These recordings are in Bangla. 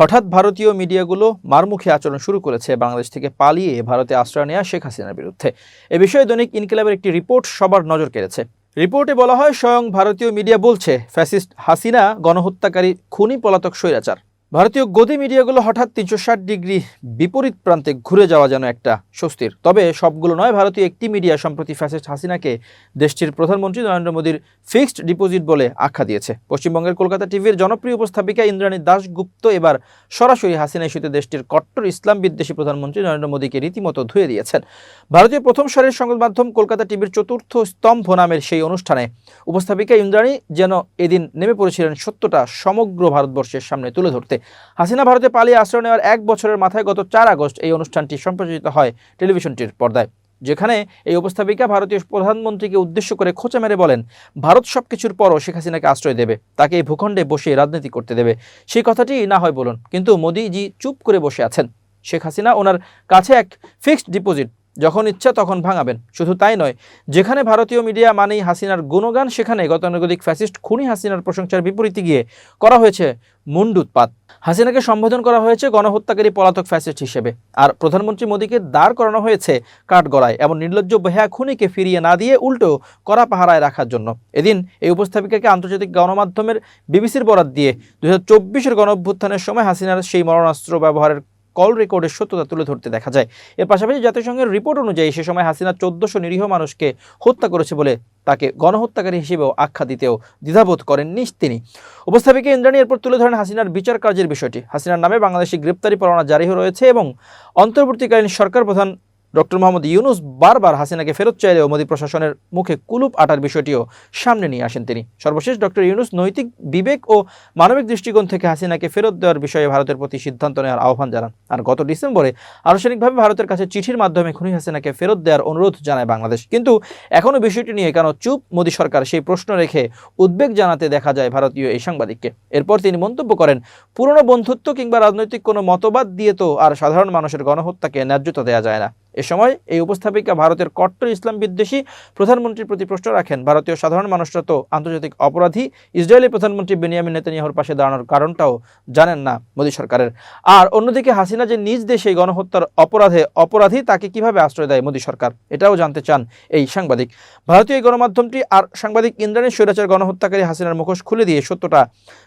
হঠাৎ ভারতীয় মিডিয়াগুলো মারমুখী আচরণ শুরু করেছে বাংলাদেশ থেকে পালিয়ে ভারতে আশ্রয় নেওয়া শেখ হাসিনার বিরুদ্ধে। এ বিষয়ে দৈনিক ইনকিলাবের একটি রিপোর্ট সবার নজর কেড়েছে। রিপোর্টে বলা হয়, স্বয়ং ভারতীয় মিডিয়া বলছে, ফ্যাসিস্ট হাসিনা গণহত্যাকারী খুনি পলাতক স্বৈরাচার। ভারতীয় গদি মিডিয়াগুলো হঠাৎ তিনশো ষাট ডিগ্রি বিপরীত প্রান্তে ঘুরে যাওয়া যেন একটা স্বস্তির। তবে সবগুলো নয়, ভারতীয় একটি মিডিয়া সম্প্রতি ফ্যাসিস্ট হাসিনাকে দেশটির প্রধানমন্ত্রী নরেন্দ্র মোদীর ফিক্সড ডিপোজিট বলে আখ্যা দিয়েছে। পশ্চিমবঙ্গের কলকাতা টিভির জনপ্রিয় উপস্থাপিকা ইন্দ্রাণী দাশগুপ্ত এবার সরাসরি হাসিনা ইস্যুতে দেশটির কট্টর ইসলাম বিদ্বেষী প্রধানমন্ত্রী নরেন্দ্র মোদীকে রীতিমতো ধুয়ে দিয়েছেন। ভারতীয় প্রথম সারির সংবাদ মাধ্যম কলকাতা টিভির চতুর্থ স্তম্ভ নামের সেই অনুষ্ঠানে উপস্থাপিকা ইন্দ্রাণী যেন এদিন নেমে পড়েছিলেন সত্যটা সমগ্র ভারতবর্ষের সামনে তুলে ধরতে। হাসিনা ভারতে পালিয়ে আশ্রয় নেওয়ার এক বছরের মাথায় গত চার আগস্ট এই অনুষ্ঠানটি সম্প্রচারিত হয় টেলিভিশনটির পর্দায়। যেখানে এই উপস্থাপিকা ভারতীয় প্রধানমন্ত্রীকে উদ্দেশ্য করে খোঁচা মেরে বলেন, ভারত সব কিছুর পরও শেখ হাসিনাকে আশ্রয় দেবে, তাকে এই ভূখণ্ডে বসে রাজনীতি করতে দেবে। সেই কথাটি না হয় বলুন, কিন্তু মোদিজি চুপ করে বসে আছেন। শেখ হাসিনা ওনার কাছে এক ফিক্সড ডিপোজিট যখন ইচ্ছা তখন ভাঙাবেন। শুধু তাই নয়, যেখানে ভারতীয় মিডিয়া মানেই হাসিনার গুণগান, সেখানে গতানুগতিক ফ্যাসিস্ট খুনি হাসিনার প্রশংসার বিপরীতে গিয়ে করা হয়েছে মুন্ডুৎপাত হাসিনাকে সম্বোধন করা হয়েছে গণহত্যাকারী পলাতক ফ্যাসিস্ট হিসেবে। আর প্রধানমন্ত্রী মোদীকে দাঁড় করানো হয়েছে কাঠগড়ায়, এমন নির্লজ্জ বেহা খুনিকে ফিরিয়ে না দিয়ে উল্টো কড়া পাহারায় রাখার জন্য। এদিন এই উপস্থাপিকাকে আন্তর্জাতিক গণমাধ্যমের বিবিসির বরাত দিয়ে দু হাজার চব্বিশের গণ অভ্যুত্থানের সময় হাসিনার সেই মরণাস্ত্র ব্যবহারের কল রেকর্ডের সত্যতা তুলে ধরতে দেখা যায়। এর পাশাপাশি জাতিসংঘের রিপোর্ট অনুযায়ী সে সময় হাসিনা চোদ্দশো নিরীহ মানুষকে হত্যা করেছে বলে তাকে গণহত্যাকারী হিসেবেও আখ্যা দিতেও দ্বিধাবোধ করেননি তিনি। উপস্থাপিকা ইন্দ্রাণী এরপর তুলে ধরেন হাসিনার বিচার কার্যের বিষয়টি। হাসিনার নামে বাংলাদেশি গ্রেপ্তারি পরোয়ানা জারি রয়েছে এবং অন্তর্বর্তীকালীন সরকার প্রধান ডক্টর মোহাম্মদ ইউনুস বারবার হাসিনাকে ফেরত চাইলেও মোদী প্রশাসনের মুখে কুলুপ আটার বিষয়টিও সামনে নিয়ে আসেন তিনি। সর্বশেষ ডক্টর ইউনুস নৈতিক বিবেক ও মানবিক দৃষ্টিকোণ থেকে হাসিনাকে ফেরত দেওয়ার বিষয়ে ভারতের প্রতি সিদ্ধান্ত নেওয়ার আহ্বান জানান। আর গত ডিসেম্বরে আনুষ্ঠানিকভাবে ভারতের কাছে চিঠির মাধ্যমে খুনি হাসিনাকে ফেরত দেওয়ার অনুরোধ জানায় বাংলাদেশ। কিন্তু এখনও বিষয়টি নিয়ে কেন চুপ? মোদী সরকার সেই প্রশ্ন রেখে উদ্বেগ জানাতে দেখা যায় ভারতীয় এই সাংবাদিককে। এরপর তিনি মন্তব্য করেন, পুরনো বন্ধুত্ব কিংবা রাজনৈতিক কোনো মতবাদ দিয়ে তো আর সাধারণ মানুষের গণহত্যাকে ন্যায্যতা দেওয়া যায় না। এ সময় এই উপস্থাপিকা ভারতের কট্টর ইসলাম বিদ্বেষী প্রধানমন্ত্রীর প্রতি প্রশ্ন রাখেন, ভারতীয় সাধারণ মানুষরা তো আন্তর্জাতিক অপরাধী। ইসরায়েলি প্রধানমন্ত্রী বেনিয়ামিন নেতানিয়াহুর পাশে দাঁড়ানোর কারণটাও জানেন না মোদী সরকারের। আর অন্যদিকে হাসিনা যে নিজ দেশে গণহত্যার অপরাধে অপরাধী, তাকে কীভাবে আশ্রয় দেয় মোদী সরকার? এটাও জানতে চান এই সাংবাদিক। ভারতীয় গণমাধ্যমটি আর সাংবাদিক ইন্দ্রাণী স্বৈরাচার গণহত্যাকারী হাসিনার মুখোশ খুলে দিয়ে সত্যটা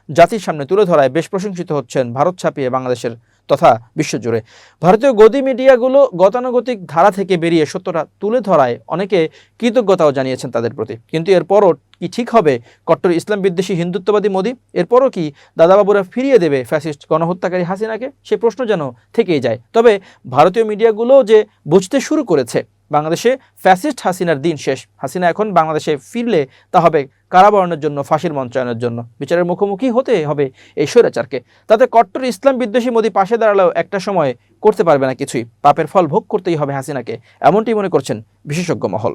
জাতির সামনে তুলে ধরায় বেশ প্রশংসিত হচ্ছেন ভারত ছাপিয়ে বাংলাদেশের তথা বিশ্বজুড়ে। ভারতীয় গদি মিডিয়াগুলো গতানুগতিক ধারা থেকে বেরিয়ে সত্যটা তুলে ধরায় অনেকে কৃতজ্ঞতাও জানিয়েছেন তাদের প্রতি। কিন্তু এরপরও কি ঠিক হবে? কট্টর ইসলাম বিদ্বেষী হিন্দুত্ববাদী মোদী, এরপরও কি দাদাবাবুরা ফিরিয়ে দেবে ফ্যাসিস্ট গণহত্যাকারী হাসিনাকে? সে প্রশ্ন যেন থেকেই যায়। তবে ভারতীয় মিডিয়াগুলো যে বুঝতে শুরু করেছে বাংলাদেশে ফ্যাসিস্ট হাসিনার দিন শেষ। হাসিনা এখন বাংলাদেশে ফিরলে তা হবে কারাবরণের জন্য, ফাঁসির মঞ্চায়নের জন্য। বিচারের মুখোমুখি হতে হবে এই স্বৈরাচারকে। তাতে কট্টর ইসলাম বিদ্বেষী মোদী পাশে দাঁড়ালেও একটা সময় করতে পারবে না কিছুই। পাপের ফল ভোগ করতেই হবে হাসিনাকে, এমনটি মনে করছেন বিশেষজ্ঞ মহল।